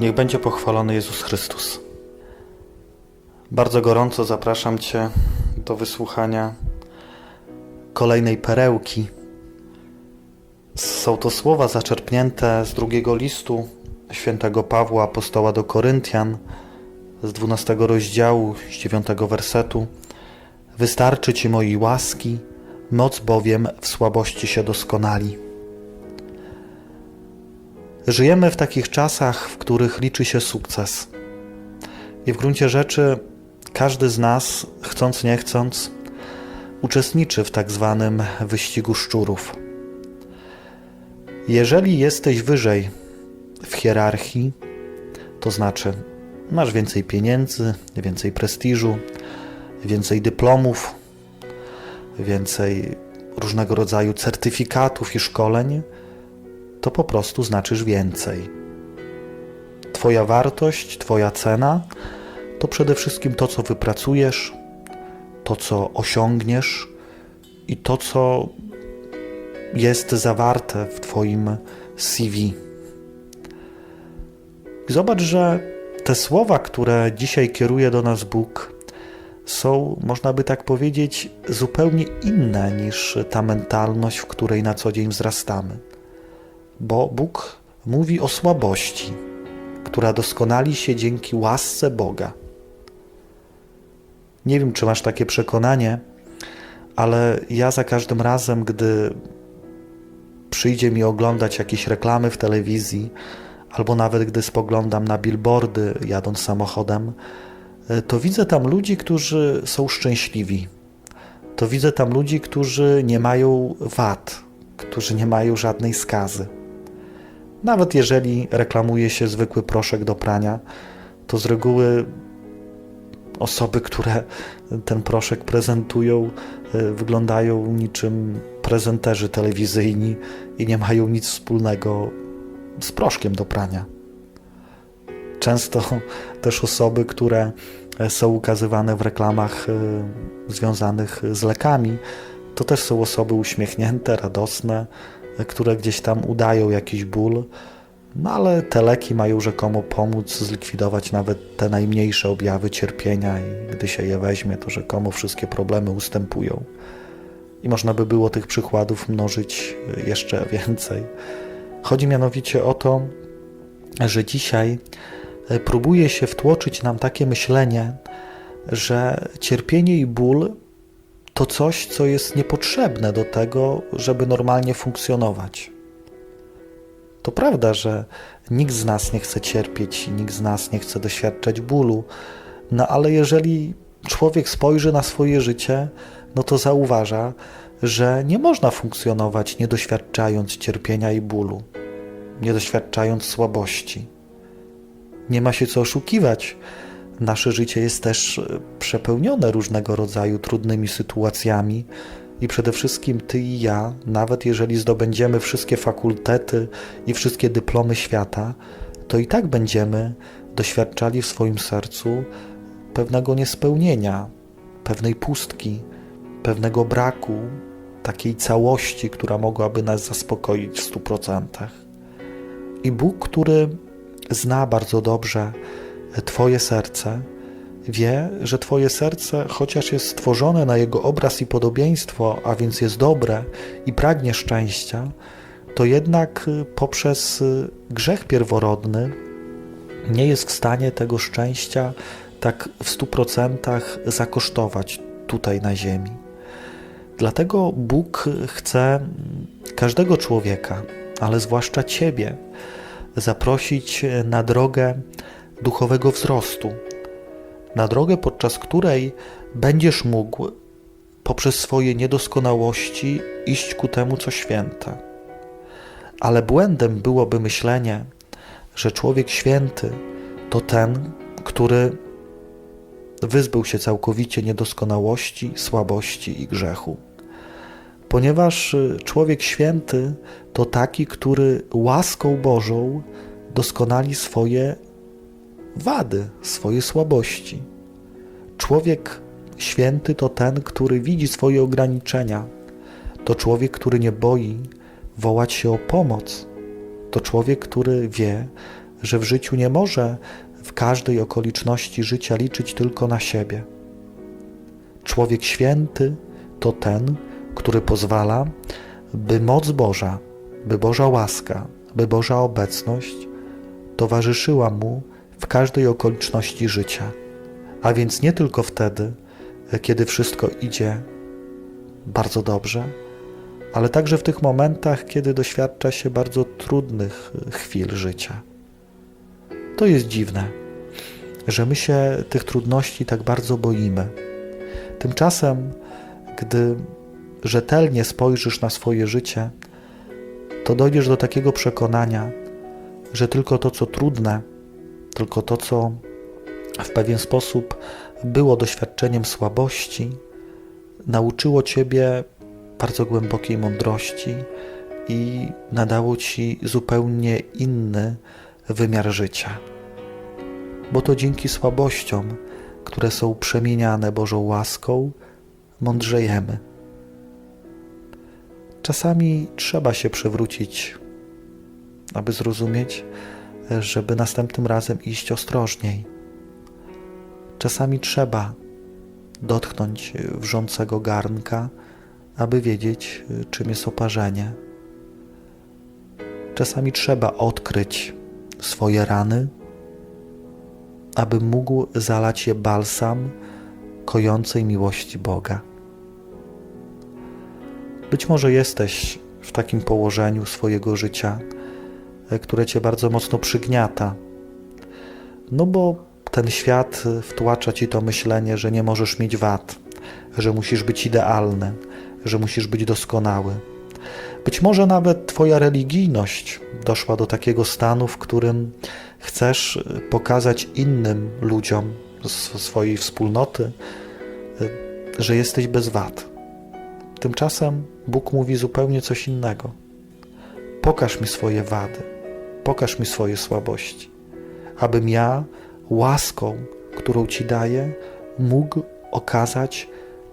Niech będzie pochwalony Jezus Chrystus. Bardzo gorąco zapraszam Cię do wysłuchania kolejnej perełki. Są to słowa zaczerpnięte z drugiego listu świętego Pawła apostoła do Koryntian z 12 rozdziału, z 9 wersetu. Wystarczy Ci mojej łaski, moc bowiem w słabości się doskonali. Żyjemy w takich czasach, w których liczy się sukces. I w gruncie rzeczy każdy z nas, chcąc nie chcąc, uczestniczy w tak zwanym wyścigu szczurów. Jeżeli jesteś wyżej w hierarchii, to znaczy masz więcej pieniędzy, więcej prestiżu, więcej dyplomów, więcej różnego rodzaju certyfikatów i szkoleń, to po prostu znaczysz więcej. Twoja wartość, Twoja cena to przede wszystkim to, co wypracujesz, to, co osiągniesz i to, co jest zawarte w Twoim CV. Zobacz, że te słowa, które dzisiaj kieruje do nas Bóg, są, można by tak powiedzieć, zupełnie inne niż ta mentalność, w której na co dzień wzrastamy. Bo Bóg mówi o słabości, która doskonali się dzięki łasce Boga. Nie wiem, czy masz takie przekonanie, ale ja za każdym razem, gdy przyjdzie mi oglądać jakieś reklamy w telewizji, albo nawet gdy spoglądam na billboardy jadąc samochodem, to widzę tam ludzi, którzy są szczęśliwi. To widzę tam ludzi, którzy nie mają wad, którzy nie mają żadnej skazy. Nawet jeżeli reklamuje się zwykły proszek do prania, to z reguły osoby, które ten proszek prezentują, wyglądają niczym prezenterzy telewizyjni i nie mają nic wspólnego z proszkiem do prania. Często też osoby, które są ukazywane w reklamach związanych z lekami, to też są osoby uśmiechnięte, radosne, które gdzieś tam udają jakiś ból, no ale te leki mają rzekomo pomóc zlikwidować nawet te najmniejsze objawy cierpienia i gdy się je weźmie, to rzekomo wszystkie problemy ustępują. I można by było tych przykładów mnożyć jeszcze więcej. Chodzi mianowicie o to, że dzisiaj próbuje się wtłoczyć nam takie myślenie, że cierpienie i ból to coś, co jest niepotrzebne do tego, żeby normalnie funkcjonować. To prawda, że nikt z nas nie chce cierpieć, nikt z nas nie chce doświadczać bólu, no ale jeżeli człowiek spojrzy na swoje życie, no to zauważa, że nie można funkcjonować nie doświadczając cierpienia i bólu, nie doświadczając słabości. Nie ma się co oszukiwać. Nasze życie jest też przepełnione różnego rodzaju trudnymi sytuacjami, i przede wszystkim ty i ja, nawet jeżeli zdobędziemy wszystkie fakultety i wszystkie dyplomy świata, to i tak będziemy doświadczali w swoim sercu pewnego niespełnienia, pewnej pustki, pewnego braku, takiej całości, która mogłaby nas zaspokoić w stu procentach. I Bóg, który zna bardzo dobrze Twoje serce, wie, że Twoje serce, chociaż jest stworzone na Jego obraz i podobieństwo, a więc jest dobre i pragnie szczęścia, to jednak poprzez grzech pierworodny nie jest w stanie tego szczęścia tak w stu procentach zakosztować tutaj na ziemi. Dlatego Bóg chce każdego człowieka, ale zwłaszcza Ciebie, zaprosić na drogę duchowego wzrostu, na drogę, podczas której będziesz mógł poprzez swoje niedoskonałości iść ku temu, co święte. Ale błędem byłoby myślenie, że człowiek święty to ten, który wyzbył się całkowicie niedoskonałości, słabości i grzechu. Ponieważ człowiek święty to taki, który łaską Bożą doskonali swoje wady, swoje słabości. Człowiek święty to ten, który widzi swoje ograniczenia. To człowiek, który nie boi wołać się o pomoc. To człowiek, który wie, że w życiu nie może w każdej okoliczności życia liczyć tylko na siebie. Człowiek święty to ten, który pozwala, by moc Boża, by Boża łaska, by Boża obecność towarzyszyła mu w każdej okoliczności życia. A więc nie tylko wtedy, kiedy wszystko idzie bardzo dobrze, ale także w tych momentach, kiedy doświadcza się bardzo trudnych chwil życia. To jest dziwne, że my się tych trudności tak bardzo boimy. Tymczasem, gdy rzetelnie spojrzysz na swoje życie, to dojdziesz do takiego przekonania, że tylko to, co trudne, tylko to, co w pewien sposób było doświadczeniem słabości, nauczyło Ciebie bardzo głębokiej mądrości i nadało Ci zupełnie inny wymiar życia. Bo to dzięki słabościom, które są przemieniane Bożą łaską, mądrzejemy. Czasami trzeba się przewrócić, aby zrozumieć, żeby następnym razem iść ostrożniej. Czasami trzeba dotknąć wrzącego garnka, aby wiedzieć, czym jest oparzenie. Czasami trzeba odkryć swoje rany, aby mógł zalać je balsam kojącej miłości Boga. Być może jesteś w takim położeniu swojego życia, które cię bardzo mocno przygniata. No bo ten świat wtłacza ci to myślenie, że nie możesz mieć wad, że musisz być idealny, że musisz być doskonały. Być może nawet Twoja religijność doszła do takiego stanu, w którym chcesz pokazać innym ludziom z swojej wspólnoty, że jesteś bez wad. Tymczasem Bóg mówi zupełnie coś innego. Pokaż mi swoje wady, pokaż mi swoje słabości, abym ja łaską, którą Ci daję, mógł okazać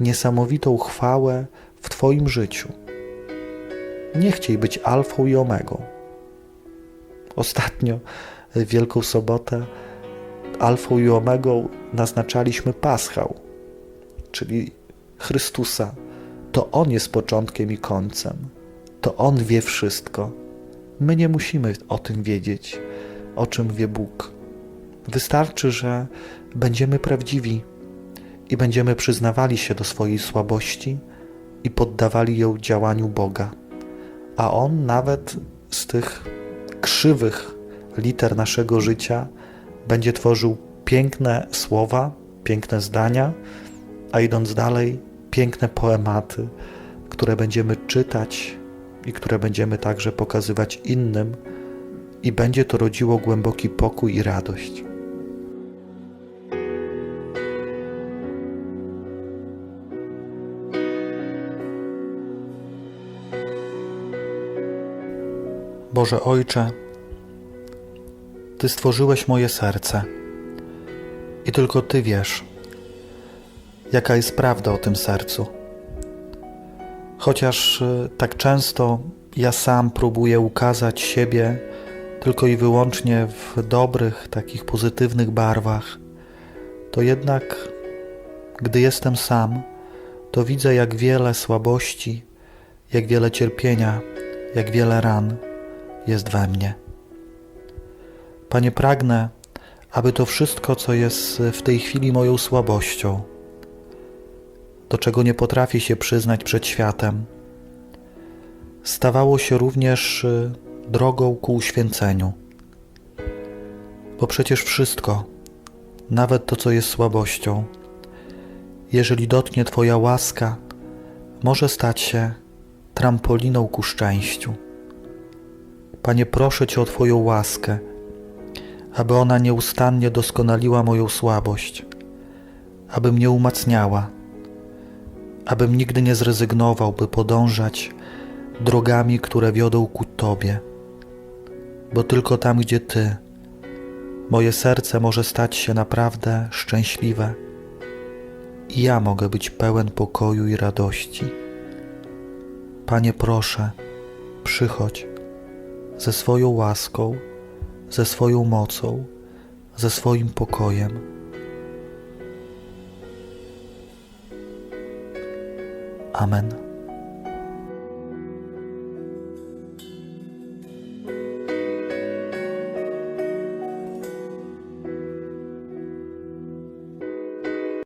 niesamowitą chwałę w Twoim życiu. Nie chciej być alfą i omegą. Ostatnio, w Wielką Sobotę, alfą i omegą naznaczaliśmy Paschał, czyli Chrystusa. To On jest początkiem i końcem. To On wie wszystko. My nie musimy o tym wiedzieć, o czym wie Bóg. Wystarczy, że będziemy prawdziwi i będziemy przyznawali się do swojej słabości i poddawali ją działaniu Boga. A On nawet z tych krzywych liter naszego życia będzie tworzył piękne słowa, piękne zdania, a idąc dalej, piękne poematy, które będziemy czytać i które będziemy także pokazywać innym, i będzie to rodziło głęboki pokój i radość. Boże Ojcze, Ty stworzyłeś moje serce i tylko Ty wiesz, jaka jest prawda o tym sercu. Chociaż y, tak często ja sam próbuję ukazać siebie tylko i wyłącznie w dobrych, takich pozytywnych barwach, to jednak, gdy jestem sam, to widzę, jak wiele słabości, jak wiele cierpienia, jak wiele ran jest we mnie. Panie, pragnę, aby to wszystko, co jest w tej chwili moją słabością, do czego nie potrafię się przyznać przed światem, stawało się również y, drogą ku uświęceniu. Bo przecież wszystko, nawet to, co jest słabością, jeżeli dotknie Twoja łaska, może stać się trampoliną ku szczęściu. Panie, proszę Cię o Twoją łaskę, aby ona nieustannie doskonaliła moją słabość, aby mnie umacniała, abym nigdy nie zrezygnował, by podążać drogami, które wiodą ku Tobie, bo tylko tam, gdzie Ty, moje serce może stać się naprawdę szczęśliwe i ja mogę być pełen pokoju i radości. Panie, proszę, przychodź ze swoją łaską ze swoją mocą, ze swoim pokojem. Amen.